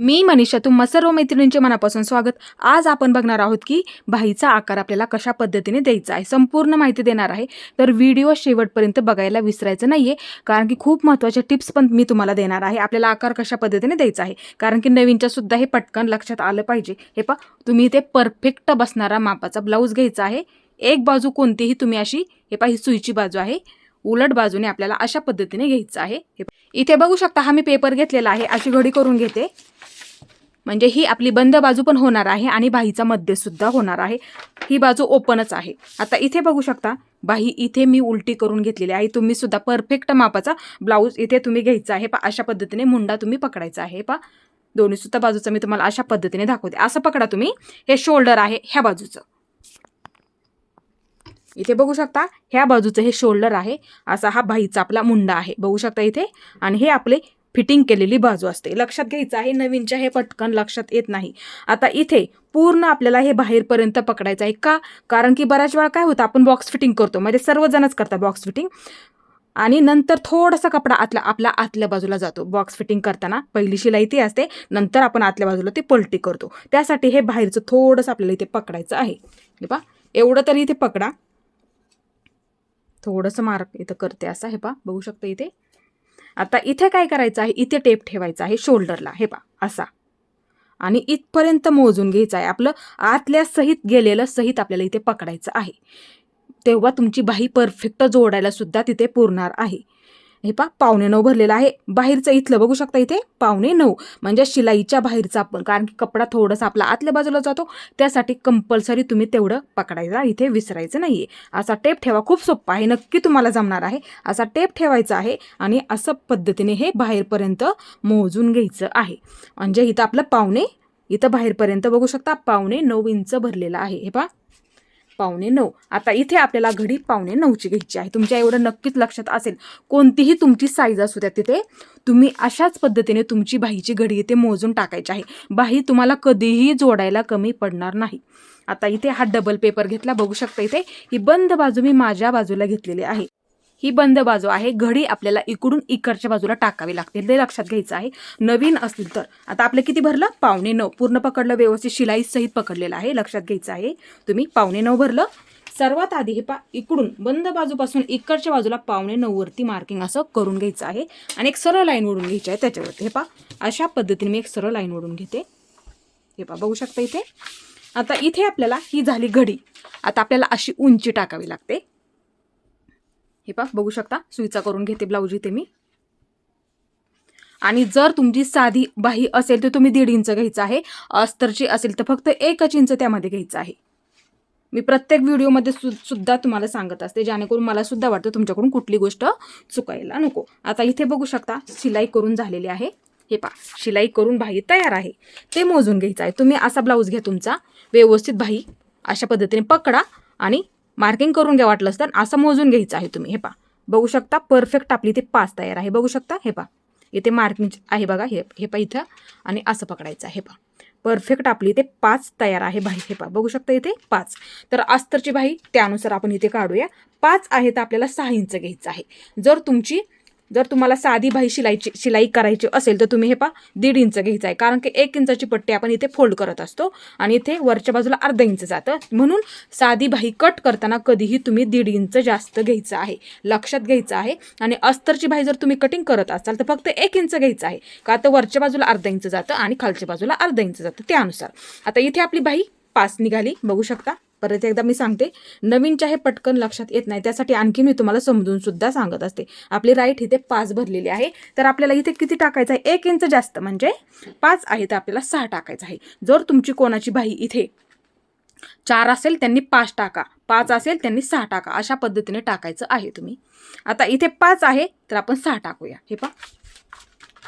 मी मनीषा तुम्हा सर्व मैत्रिणींचे मनापासून स्वागत. आज आपण बघणार आहोत की भाईचा आकार आपल्याला कशा पद्धतीने द्यायचा आहे. संपूर्ण माहिती देणार आहे. तर व्हिडिओ शेवटपर्यंत बघायला विसरायचं नाही आहे कारण की खूप महत्त्वाचे टिप्स पण मी तुम्हाला देणार आहे. आपल्याला आकार कशा पद्धतीने द्यायचा आहे. कारण की नवीनच्या सुद्धा हे पटकन लक्षात आलं पाहिजे. हे पा तुम्ही इथे परफेक्ट बसणारा मापाचा ब्लाऊज घ्यायचा आहे. एक बाजू कोणतीही तुम्ही अशी हे पा ही सुईची बाजू आहे. उलट बाजूने आपल्याला अशा पद्धतीने घ्यायचं आहे. हे इथे बघू शकता हा मी पेपर घेतलेला आहे. अशी घडी करून घेते. म्हणजे ही आपली बंद बाजू पण होणार आहे आणि बाहीचा मध्य सुद्धा होणार आहे. ही बाजू ओपनच आहे. आता इथे बघू शकता बाही इथे मी उलटी करून घेतलेली आहे. तुम्ही सुद्धा परफेक्ट मापाचा ब्लाऊज इथे तुम्ही घ्यायचा आहे. पा अशा पद्धतीने मुंडा तुम्ही पकडायचा आहे. पा दोन्ही सुद्धा बाजूचं मी तुम्हाला अशा पद्धतीने दाखवते. असं पकडा तुम्ही. हे शोल्डर आहे ह्या बाजूचं. इथे बघू शकता ह्या बाजूचं हे शोल्डर आहे. असा हा बाहीचा आपला मुंडा आहे. बघू शकता इथे. आणि हे आपले फिटिंग केलेली बाजू असते. लक्षात घ्यायचं आहे नवीनच्या हे पटकन लक्षात येत नाही. आता इथे पूर्ण आपल्याला हे बाहेरपर्यंत पकडायचं आहे का? कारण की बऱ्याच वेळा काय होतं आपण बॉक्स फिटिंग करतो. म्हणजे सर्वजणच करतात बॉक्स फिटिंग आणि नंतर थोडासा कपडा आतला आपला आतल्या बाजूला जातो. बॉक्स फिटिंग करताना पहिली शिलाई ती असते नंतर आपण आतल्या बाजूला ती पलटी करतो. त्यासाठी हे बाहेरचं थोडंसं आपल्याला इथे पकडायचं आहे. हे पा एवढं तरी इथे पकडा. थोडंसं मार्क इथं करते असं हे पा बघू शकता इथे. आता इथे काय करायचं आहे? इथे टेप ठेवायचा आहे शोल्डरला हे पा असा. आणि इथपर्यंत मोजून घ्यायचं आहे. आपलं आतल्या सहित गेलेलं सहित आपल्याला इथे पकडायचं आहे. तेव्हा तुमची बाही परफेक्ट जोडायला सुद्धा तिथे पुरणार आहे. हे पा पावणे नऊ भरलेलं आहे. बाहेरचं इथलं बघू शकता इथे पावणे नऊ. म्हणजे शिलाईच्या बाहेरचा आपण कारण की कपडा थोडासा आपला आतल्या बाजूला जातो. त्यासाठी कंपल्सरी तुम्ही तेवढं पकडायला इथे विसरायचं नाही आहे असा टेप ठेवा खूप सोपा आहे. नक्की तुम्हाला जमणार आहे. असा टेप ठेवायचा आहे आणि असं पद्धतीने हे बाहेरपर्यंत मोजून घ्यायचं आहे. म्हणजे इथं आपलं पावणे इथं बाहेरपर्यंत बघू शकता पावणे नऊ इंच भरलेलं आहे. हे पा पावणे नऊ. आता इथे आपल्याला घडी पावणे नऊची घ्यायची आहे. तुमच्या एवढं नक्कीच लक्षात असेल. कोणतीही तुमची साईज असू द्या तिथे तुम्ही अशाच पद्धतीने तुमची बाहीची घडी इथे मोजून टाकायची आहे. बाही तुम्हाला कधीही जोडायला कमी पडणार नाही. आता इथे हा डबल पेपर घेतला. बघू शकता इथे ही बंद बाजू मी माझ्या बाजूला घेतलेली आहे. ही बंद बाजू आहे. घडी आपल्याला इकडून इकडच्या बाजूला टाकावी लागते. ते लक्षात घ्यायचं आहे. नवीन असतील तर. आता आपलं किती भरलं? पावणे नऊ. पूर्ण पकडलं व्यवस्थित शिलाई सहित पकडलेलं आहे. लक्षात घ्यायचं आहे. तुम्ही पावणे नऊ भरलं. सर्वात आधी हे पा इकडून बंद बाजूपासून इकडच्या बाजूला पावणे नऊवरती मार्किंग असं करून घ्यायचं आहे. आणि एक सरळ लाईन ओढून घ्यायची आहे त्याच्यावरती. हे पा अशा पद्धतीने मी एक सरळ लाईन ओढून घेते. हे पा बघू शकता इथे. आता इथे आपल्याला ही झाली घडी. आता आपल्याला अशी उंची टाकावी लागते. हे पा बघू शकता? सुईचा करून घेते ब्लाऊज इथे मी. आणि जर तुमची साधी बाही असेल तर तुम्ही दीड इंच घ्यायचं आहे. अस्तरची असेल तर फक्त एकच इंच त्यामध्ये घ्यायचं आहे. मी प्रत्येक व्हिडिओमध्ये सु सुद्धा तुम्हाला सांगत असते जेणेकरून मला सुद्धा वाटतं तुमच्याकडून कुठली गोष्ट चुकायला नको. आता इथे बघू शकता शिलाई करून झालेली आहे. हे पा शिलाई करून बाही तयार आहे. ते मोजून घ्यायचं आहे. तुम्ही असा ब्लाऊज घ्या तुमचा. व्यवस्थित बाही अशा पद्धतीने पकडा आणि मार्किंग करून घ्या वाटलं असतं. असं मोजून घ्यायचं आहे तुम्ही. हे पा बघू शकता परफेक्ट आपली ते पाच तयार आहे. बघू शकता? हे पा इथे मार्किंग आहे बघा. हे हे पा इथं. आणि असं पकडायचं आहे. पा परफेक्ट आपली इथे पाच तयार आहे बाही हे पा बघू शकता इथे पाच तर अस्तरची बाही त्यानुसार आपण इथे काढूया. पाच आहे तर आपल्याला सहा इंच घ्यायचं आहे. जर तुमची जर तुम्हाला साधी बाही शिलाईची शिलाई करायची असेल तर तुम्ही हे पा दीड इंच घ्यायचं आहे. कारण की एक इंचाची पट्टी आपण इथे फोल्ड करत असतो आणि इथे वरच्या बाजूला अर्धा इंच जातं. म्हणून साधी बाही कट करताना कधीही तुम्ही दीड इंच जास्त घ्यायचं आहे. लक्षात घ्यायचं आहे. आणि अस्तरची बाही जर तुम्ही कटिंग करत असाल तर फक्त एक इंच घ्यायचं आहे. का तर वरच्या बाजूला अर्धा इंच जातं आणि खालच्या बाजूला अर्धा इंच जातं त्यानुसार. आता इथे आपली बाही पाच निघाली. बघू शकता. परत एकदा मी सांगते नवीनच्या हे पटकन लक्षात येत नाही. त्यासाठी आणखी मी तुम्हाला समजून सुद्धा सांगत असते. आपली राईट इथे पाच भरलेली आहे. तर आपल्याला इथे किती टाकायचं आहे? एक इंच जास्त म्हणजे पाच आहे. तर आपल्याला सहा टाकायचं आहे. जर तुमची कोणाची बाई इथे चार असेल त्यांनी पाच टाका. पाच असेल त्यांनी सहा टाका. अशा पद्धतीने टाकायचं आहे तुम्ही. आता इथे पाच आहे तर आपण सहा टाकूया. हे पा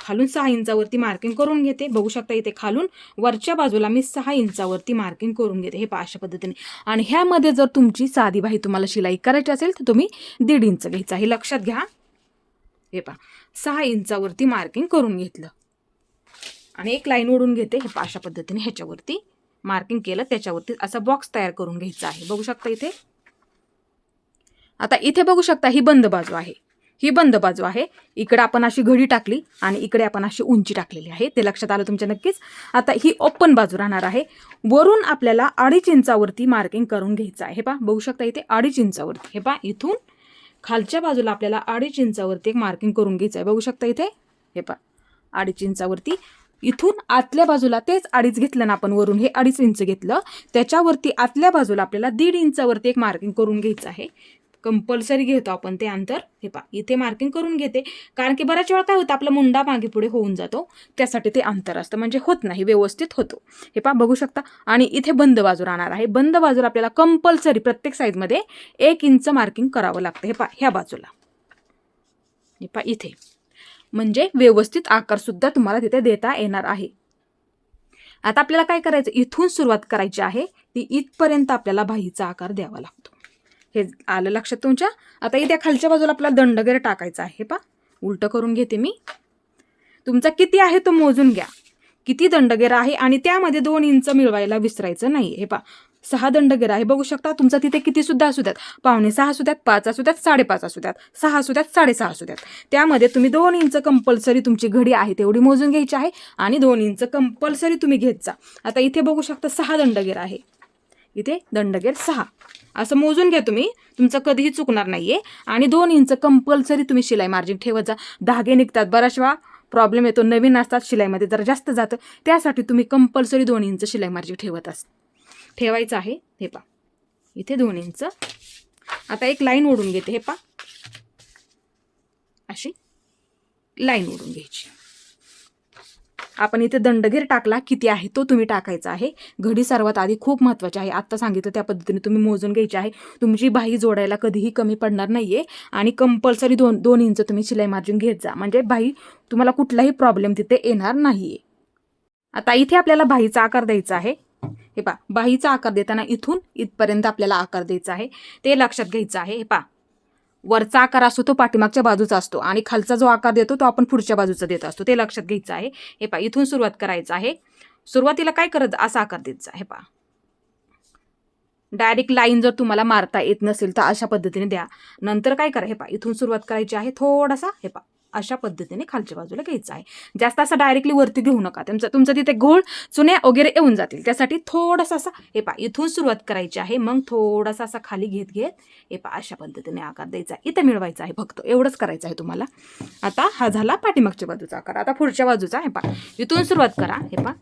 खालून सहा इंचावरती मार्किंग करून घेते. बघू शकता इथे खालून वरच्या बाजूला मी सहा इंचावरती मार्किंग करून घेते. हे अशा पद्धतीने. आणि ह्यामध्ये जर तुमची साधी बाही तुम्हाला शिलाई करायची असेल तर तुम्ही दीड इंच घ्यायचं. हे लक्षात घ्या. हे पहा. सहा इंचावरती मार्किंग करून घेतलं. आणि एक लाईन ओढून घेते. हे अशा पद्धतीने ह्याच्यावरती मार्किंग केलं. त्याच्यावरती असा बॉक्स तयार करून घ्यायचा आहे. बघू शकता इथे. आता इथे बघू शकता ही बंद बाजू आहे. ही बंद बाजू आहे. इकडे आपण अशी घडी टाकली आणि इकडे आपण अशी उंची टाकलेली आहे. ते लक्षात आलं तुमच्या नक्कीच. आता ही ओपन बाजू राहणार आहे. वरून आपल्याला अडीच इंचावरती मार्किंग करून घ्यायचं आहे. हे पा बघू शकता इथे अडीच इंचावरती. हे पा इथून खालच्या बाजूला आपल्याला अडीच इंचावरती एक मार्किंग करून घ्यायचं आहे. बघू शकता इथे. हे पा अडीच इंचावरती. इथून आतल्या बाजूला तेच अडीच घेतलं ना आपण वरून हे अडीच इंच घेतलं. त्याच्यावरती आतल्या बाजूला आपल्याला दीड इंचावरती एक मार्किंग करून घ्यायचं आहे. कंपल्सरी घेतो आपण ते अंतर. हे पा इथे मार्किंग करून घेते. कारण की बऱ्याच वेळा काय होतं आपला मुंडा मागे पुढे होऊन जातो. त्यासाठी ते अंतर असतं. म्हणजे होत नाही व्यवस्थित होतो. हे पा बघू शकता. आणि इथे बंद बाजू राहणार आहे. बंद बाजूला आपल्याला कंपल्सरी प्रत्येक साईजमध्ये एक इंच मार्किंग करावं लागतं. हे पा ह्या बाजूला. हे पा इथे. म्हणजे व्यवस्थित आकारसुद्धा तुम्हाला तिथे देता येणार आहे. आता आपल्याला काय करायचं? इथून सुरुवात करायची आहे. ती इथपर्यंत आपल्याला बाहीचा आकार द्यावा लागतो. हे आलं लक्षात तुमच्या? आता इथे खालच्या बाजूला आपला दंड वगैरे टाकायचा आहे पा उलटं करून घेते मी. तुमचा किती आहे तो मोजून घ्या. किती दंडगेरा आहे आणि त्यामध्ये दोन इंच मिळवायला विसरायचं नाही हे पा सहा दंडगेरा आहे बघू शकता. तुमचा तिथे किती सुद्धा असू द्यात. पावणे सहा असू द्यात पाच असू द्यात साडेपाच असू द्यात सहा असू द्यात साडेसहा असू द्यात. त्यामध्ये तुम्ही दोन इंच कंपल्सरी तुमची घडी आहे तेवढी मोजून घ्यायची आहे आणि दोन इंच कंपल्सरी तुम्ही घेत जा. आता इथे बघू शकता सहा दंडगेरा आहे. इथे दंडगेर सहा. असं मोजून घ्या तुम्ही. तुमचं कधीही चुकणार नाहीये. आणि दोन इंच कंपल्सरी तुम्ही शिलाई मार्जिन ठेवत जा. धागे निघतात बऱ्याच वेळा. प्रॉब्लेम येतो. नवीन असतात शिलाईमध्ये जरा जास्त जातं. त्यासाठी तुम्ही कंपल्सरी दोन इंच शिलाई मार्जिन ठेवत अस ठेवायचं आहे. हे पा इथे दोन इंच. आता एक लाईन ओढून घेते. हे पा अशी लाईन ओढून घ्यायची. आपण इथे दंडगीर टाकला किती आहे तो तुम्ही टाकायचा आहे. घडी सर्वात आधी खूप महत्त्वाची आहे. आत्ता सांगितलं त्या पद्धतीने तुम्ही मोजून घ्यायची आहे. तुमची बाही जोडायला कधीही कमी पडणार नाही आहे आणि कंपल्सरी दोन दोन इंच तुम्ही शिलाई मार्जिन घेत जा. म्हणजे बाही तुम्हाला कुठलाही प्रॉब्लेम तिथे येणार नाही आहे आता इथे आपल्याला बाहीचा आकार द्यायचा आहे. हे पा बाहीचा आकार देताना इथून इथपर्यंत आपल्याला आकार द्यायचा आहे. ते लक्षात घ्यायचं आहे. हे पा वरचा आकार असतो तो पाठीमागच्या बाजूचा असतो आणि खालचा जो आकार देतो तो आपण पुढच्या बाजूचा देत असतो. ते लक्षात घ्यायचं आहे. हे पा इथून सुरुवात करायचं आहे. सुरुवातीला काय करत असा आकार द्यायचा हे पा डायरेक्ट लाईन जर तुम्हाला मारता येत नसेल तर अशा पद्धतीने द्या. नंतर काय करा हे पा इथून सुरुवात करायची आहे थोडासा हे पा अशा पद्धतीने खालच्या बाजूला घ्यायचं आहे. जास्त असं डायरेक्टली वरती घेऊ नका. तुमचं तुमचं तिथे घोळ चुन्या वगैरे येऊन जातील. त्यासाठी थोडासा असा हे पा इथून सुरुवात करायची आहे. मग थोडासा असा खाली घेत घेत हे पा अशा पद्धतीने आकार द्यायचा आहे. इथं मिळवायचा आहे फक्त. एवढंच करायचं आहे तुम्हाला. आता हा झाला पाठीमागच्या बाजूचा आकार. आता पुढच्या बाजूचा हे पा इथून सुरुवात करा हे पा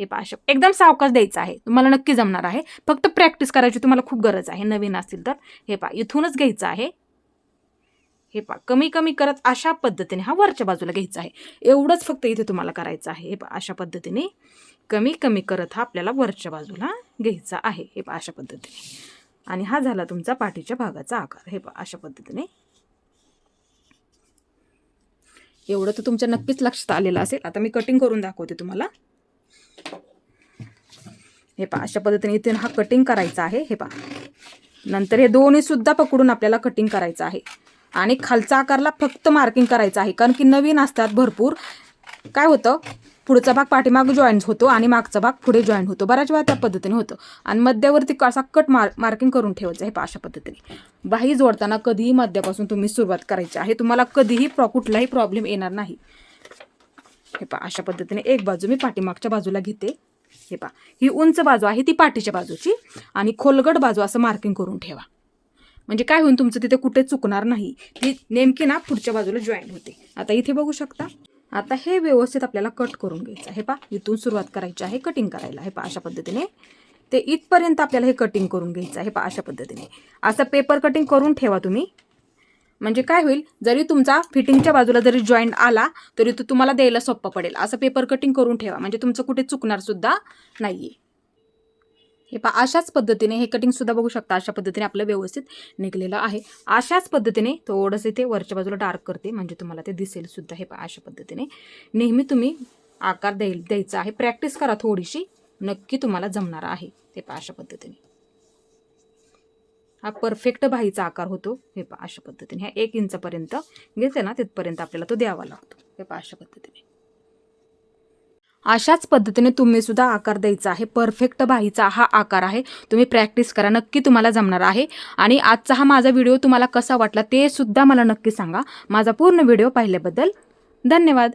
हे पा एकदम सावकाश द्यायचं आहे. तुम्हाला नक्की जमणार आहे. फक्त प्रॅक्टिस करायची तुम्हाला खूप गरज आहे. नवीन असतील तर हे पा इथूनच घ्यायचं आहे. हे पा कमी कमी करत अशा पद्धतीने हा वरच्या बाजूला घ्यायचा आहे. एवढंच फक्त इथे तुम्हाला करायचं आहे. हे पा अशा पद्धतीने कमी कमी करत हा आपल्याला वरच्या बाजूला घ्यायचा आहे. हे पा अशा पद्धतीने. आणि हा झाला तुमचा पाठीच्या भागाचा आकार. हे पा अशा पद्धतीने. एवढं तर तुमच्या नक्कीच लक्षात आलेलं असेल. आता मी कटिंग करून दाखवते तुम्हाला. हे पा अशा पद्धतीने इथे हा कटिंग करायचा आहे. हे पा नंतर हे दोन्ही सुद्धा पकडून आपल्याला कटिंग करायचं आहे. आणि खालचा आकारला फक्त मार्किंग करायचं आहे. कारण की नवीन असतात भरपूर. काय होतं? पुढचा भाग पाठीमाग जॉईन होतो आणि मागचा भाग पुढे जॉईंट होतो. बऱ्याच वेळा त्या पद्धतीने होतं. आणि मध्यावरती असा कट मार मार्किंग करून ठेवायचं हे अशा पद्धतीने. बाही जोडताना कधीही मध्यापासून तुम्ही सुरुवात करायची आहे. तुम्हाला कधीही प्रॉ कुठलाही प्रॉब्लेम येणार नाही. हे पा अशा पद्धतीने एक बाजू मी पाठीमागच्या बाजूला घेते. हे पा ही उंच बाजू आहे ती पाठीच्या बाजूची. आणि खोलगट बाजू असं मार्किंग करून ठेवा. म्हणजे काय होईल तुमचं तिथे कुठे चुकणार नाही. ती नेमकी ना पुढच्या बाजूला जॉईन होते. आता इथे बघू शकता. आता हे व्यवस्थित आपल्याला कट करून घ्यायचं आहे. पा इथून सुरुवात करायची आहे कटिंग करायला. हे पा अशा पद्धतीने. ते इथपर्यंत आपल्याला हे कटिंग करून घ्यायचं आहे. पा अशा पद्धतीने. असं पेपर कटिंग करून ठेवा तुम्ही. म्हणजे काय होईल जरी तुमचा फिटिंगच्या बाजूला जरी जॉईंट आला तरी तो तुम्हाला द्यायला सोप्पं पडेल. असं पेपर कटिंग करून ठेवा. म्हणजे तुमचं कुठे चुकणार सुद्धा नाहीये. हे पा अशाच पद्धतीने हे कटिंग सुद्धा बघू शकता. अशा पद्धतीने आपलं व्यवस्थित निघलेलं आहे. अशाच पद्धतीने थोडंसं इथे वरच्या बाजूला डार्क करते म्हणजे तुम्हाला ते दिसेल सुद्धा. हे पा अशा पद्धतीने. नेहमी तुम्ही आकार द्याय द्यायचा आहे. प्रॅक्टिस करा थोडीशी. नक्की तुम्हाला जमणार आहे. ते पा अशा पद्धतीने. हा परफेक्ट बाहीचा आकार होतो. हे पा अशा पद्धतीने. ह्या एक इंचपर्यंत घेते ना तिथपर्यंत आपल्याला तो द्यावा लागतो. हे पा अशा पद्धतीने. अशाच पद्धतीने तुम्ही सुद्धा आकार द्यायचा आहे. परफेक्ट बाहीचा हा आकार आहे. तुम्ही प्रॅक्टिस करा. नक्की तुम्हाला जमणार आहे. आणि आजचा हा माझा व्हिडिओ तुम्हाला कसा वाटला ते सुद्धा मला नक्की सांगा. माझा पूर्ण व्हिडिओ पाहिल्याबद्दल धन्यवाद.